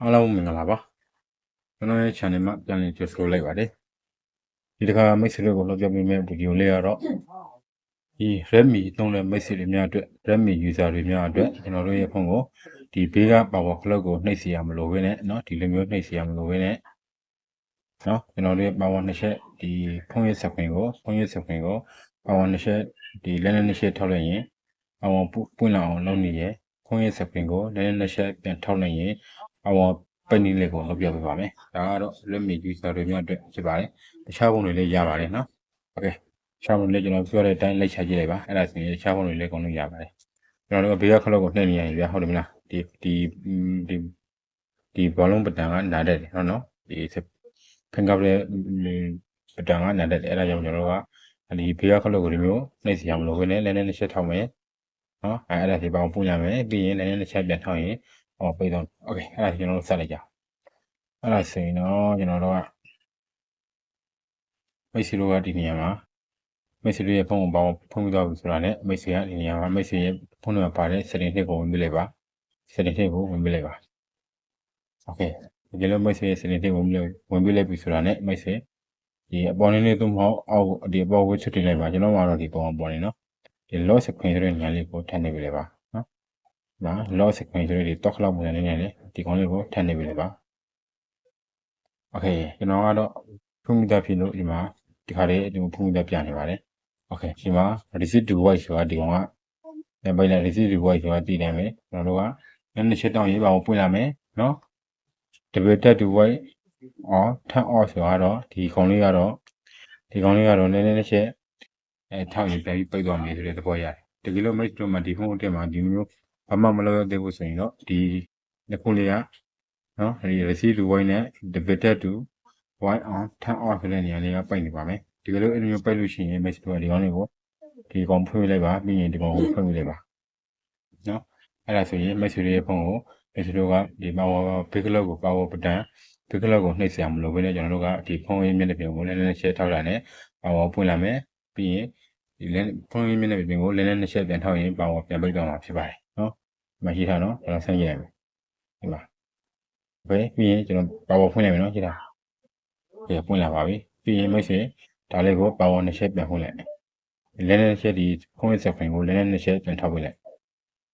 အားလုံးမင်္ဂလာပါကျွန်တော်ရဲ့ channel မှာပြန်လည်ကြိုဆိုလိုက်ပါတယ်ဒီတစ်ခါမိတ်ဆွေတို့ကိုလောက်ပြပေးမယ့်ဗီဒီယိုလေးကတော့ဒီ Redmi သုံးတဲ့မိတ်ဆွေတွေများအတွက် Redmi user တွေများအတွက်ကျွန်တော်တို့ရဲ့ဖုန်းကိုဒီဘေးက power clock ကိုနှိပ်စီရမလို့ဘဲနဲ့เนาะဒီလိုမျိုးနှိပ်စီရမလို့ဘဲနဲ့เนาะကျွန်တော်တို့ရဲ့ power နှစ်ချက်ဒီဖုန်းရဲ့ screen ကိုဖုန်းရဲ့ screen ကို power နှစ်ချက်ဒီလက်နဲ့နှစ်ချက်ထောက်လိုက်ရင် power ပွင့်လာအောင်လုပ်နေရဖုန်းရဲ့ screen ကိုလက်နဲ့နှစ်ချက်ပြန်ထောက်လိုက်ရင် power ပက်နီလေးကိုလုပ်ပြပေးပါမယ်။ဒါကတော့ Redmi user တွေများအတွက်ဖြစ်ပါတယ်။တခြားပုံတွေလည်းရပါတယ်နော်။ Okay ။တခြားပုံတွေလည်းကျွန်တော်ပြောတဲ့အတိုင်းလိုက်ချကြည့်လိုက်ပါ။အဲ့ဒါဆိုရင်တခြားပုံတွေလည်းအကုန်လုံးရပါတယ်။ကျွန်တော်တို့ဘေးကခလုတ်ကိုနှိပ်နေရရင်ဗျာဟုတ်တယ်မလား။ဒီဒီဒီဒီဘောလုံးပတန်ကနားတက်တယ်နော်နော်။ဒီ fingerprint ပတန်ကနားတက်တယ်အဲ့ဒါကြောင့်ကျွန်တော်တို့ကဒီဘေးကခလုတ်ကိုဒီမျိုးနှိပ်စီရမလို့ဘယ်နဲ့လည်းလည်းတစ်ချက်ထောက်မယ်။နော်အဲ့အဲ့ဒါဒီပေါင်းပုံရမယ်ပြီးရင်လည်းလည်းတစ်ချက်ပြန်ထောက်ရင် ဟောပိတ်တော့ okay အဲ့ဒါကျွန်တော်တို့ဆက်လိုက်ကြအဲ့ဒါဆိုရင်တော့ကျွန်တော်တို့ကမိတ်ဆွေတို့ကဒီနေရာမှာမိတ်ဆွေရဲ့ဖုန်းကိုပေါင်းဖုန်းပြီးသွားပြီဆိုတာနဲ့မိတ်ဆွေကဒီနေရာမှာမိတ်ဆွေရဲ့ဖုန်းနံပါတ်ပါတဲ့ setting တစ်ကိုဝင်ပြလိုက်ပါ setting တစ်ကိုဝင်ပြလိုက်ပါ okay ဒီလိုမိတ်ဆွေရဲ့ setting တစ်ကိုဝင်ပြလိုက်ဝင်ပြလိုက်ပြီဆိုတာနဲ့မိတ်ဆွေဒီအပေါ်နေလေးသို့မဟုတ်အောက်ဒီအပေါ်ကိုချွတ်တင်လိုက်ပါကျွန်တော်ကတော့ဒီပုံအောင်ပေါ်နေနော်ဒီ loss screen ဆိုတဲ့ညာလေးကိုထပ်နေပြလိုက်ပါ နော်ဒါ lock screen ဆိုတဲ့ဒီ top လောက်ပုံစံလေးနဲ့လေဒီကောင်လေးကိုထပ်နေပြလိုက်ပါโอเคကျွန်တော်ကတော့ဖုန်းမိသားဖြစ်လို့ဒီမှာဒီခါလေးဒီဖုန်းမိသားပြန်နေပါတယ်โอเคဒီမှာ receipt to white ဆိုတာဒီကောင်ကပြန်ပိတ်လိုက် receipt to white ဆိုတာတည်တယ်မယ်ကျွန်တော်တို့ကနည်းနည်းချက်တောင်းရေးပါအောင်ပွင့်လာမယ်နော် double tap to white အော် turn off ဆိုတော့ဒီကောင်လေးကတော့ဒီကောင်လေးကတော့နည်းနည်းတစ်ချက်အဲထောက်ရင်ပြန်ပြီးပိတ်သွားမယ်ဆိုတဲ့သဘောရတယ်တကယ်လို့ message တို့မှာဒီဖုန်းအတက်မှာဒီမျိုး ဘာမှမလုပ်ရသေးဘူးဆိုရင်တော့ဒီနှစ်ခုလေးကနော်ဒီ receive to white နဲ့ double tap to white on turn off ဆိုတဲ့နေရာလေးကပိတ်နေပါမယ်ဒီကလေးအဲ့လိုမျိုးပိတ်လို့ရှိရင် message တို့ကဒီကောင်လေးကိုဒီကောင်ဖွင့်လိုက်ပါပြီးရင်ဒီကောင်ကိုဖွင့်လိုက်ပါနော်အဲ့ဒါဆိုရင် message ရဲ့ဖုန်းကို message တို့ကဒီ power big clock ကို power button ဒီကလောက်ကိုနှိပ်စရာမလိုဘဲနဲ့ကျွန်တော်တို့ကဒီဖုန်းရင်းမျက်နှာပြင်ကိုလည်းလည်းနှစ်ချက်ထောက်လာနဲ့ပါဝါပွင့်လာမယ်ပြီးရင်ဒီလည်းဖုန်းရင်းမျက်နှာပြင်ကိုလည်းလည်းနှစ်ချက်ပြန်ထောက်ရင်ပါဝါပြန်ပိတ်သွားမှာဖြစ်ပါတယ်နော်ဒီ မှာရှိထားနော်ကျွန်တော်ဆန်းကြည့်ရမယ်ဒီမှာဘယ်ပြီးရင်ကျွန်တော်ပါဝါဖွင့်လိုက်မယ်နော်ရှိထားပြပွင့်လာပါပြီပြီးရင်မိတ်ဆွေဒါလေးကိုပါဝါနှစ်ချက်ပြန်ဖွင့်လိုက်လည်းလည်းနှစ်ချက်ဒီဖုန်းရဲ့ဆက်ဖင်ကိုလည်းလည်းနှစ်ချက်ပြန်ထောက်ပေးလိုက်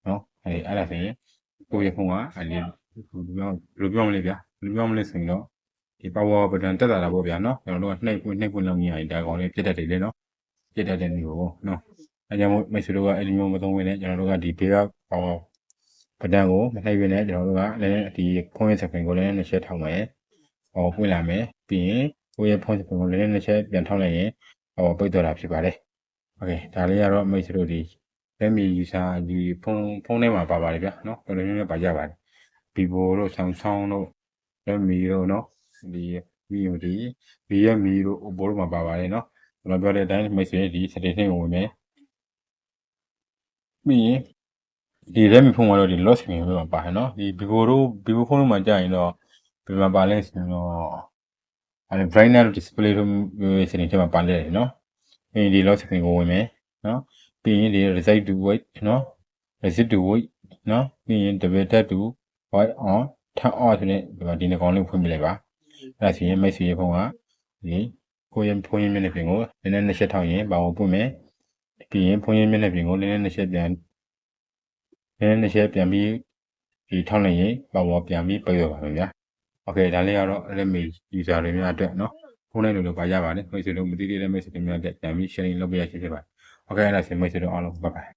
နော်အဲဒီအဲ့ဒါဆိုရင်ကိုယ့်ရဲ့ဖုန်းကအဲဒီဘယ်လိုပြောဘယ်လိုပြောမလဲဗျာဘယ်လိုပြောမလဲဆိုရင်တော့ဒီ power button တက်တာတာပေါ့ဗျာနော်ကျွန်တော်တို့ကနှိပ်ပွင့်နှိပ်ပွင့်လုပ်နေရတယ်ဒါကောင်လေးပြတ်တတ်တယ်လေနော်ပြတ်တတ်တဲ့နေကိုနော်အဲကြောင့်မို့မိတ်ဆွေတို့ကအဲ့ဒီမျိုးမသုံးဝင်နဲ့ကျွန်တော်တို့ကဒီဘေးက ပဒံကိုမနှိပ်ရင်းနဲ့ကျွန်တော်တို့ကလည်းဒီဖုန်းရဲ့ screen ကိုလည်းနှစ်ချက်ထောက်မယ်။ဟောပွင့်လာမယ်။ပြီးရင်ကိုယ့်ရဲ့ဖုန်း screen ကိုလည်းနှစ်ချက်ပြန်ထောက်လိုက်ရင်ဟောပိတ်သွားတာဖြစ်ပါတယ်။ Okay ဒါလေးကတော့မိတ်ဆွေတို့ဒီ Redmi user ဒီဖုန်းဖုန်းထဲမှာပါပါတယ်ဗျာနော်။ဘယ်လိုမျိုးလဲပါကြပါတယ်။ Vivo တို့ Samsung တို့ Redmi တို့နော်ဒီ Vivo ဒီ Realme တို့ Oppo တို့မှာပါပါတယ်နော်။ကျွန်တော်ပြောတဲ့အတိုင်းမိတ်ဆွေဒီ setting ကိုဝင်မယ်။ပြီးရင် ဒီ Redmi ဖုန်းမှာတော့ဒီ lock screen တို့မှာပါတယ်နော်ဒီ Vivo တို့ Vivo ဖုန်းတို့မှာကြာရင်တော့ဘယ်မှာပါလဲဆိုတော့အဲ brightness display တို့ setting ထဲမှာပါလဲနော်ပြီးရင်ဒီ lock screen ကိုဝင်မယ်နော်ပြီးရင်ဒီ result to weight နော် result to weight နော်ပြီးရင် double tap to white on turn off ဆိုတဲ့ဒီမှာဒီနှကောင်လေးဖွင့်ပြလိုက်ပါအဲ့ဒါဆိုရင်မိတ်ဆွေဖုန်းကဒီကိုရင်ဖုန်းရင်းမျက်နှာပြင်ကိုနည်းနည်းနှစ်ချက်ထောက်ရင်ပါဝင်ပွင့်မယ်ပြီးရင်ဖုန်းရင်းမျက်နှာပြင်ကိုနည်းနည်းနှစ်ချက်ပြန် နည်းနည်းနှစ်ချက်ပြန်ပြီးဒီထောက်လိုက်ရင်ပါဝင်ပြန်ပြီးပိတ်ရပါမယ်ဗျာโอเคဒါလေးကတော့ Redmi user တွေများအတွက်เนาะဖုန်းလိုက်လို့လို့ပါရပါတယ်မိတ်ဆွေတို့မသိသေးတဲ့မိတ်ဆွေတွေများအတွက်ပြန်ပြီး sharing လုပ်ပေးရရှိဖြစ်ပါတယ်โอเคအဲ့ဒါဆိုမိတ်ဆွေတို့အားလုံးဘိုင်ဘိုင်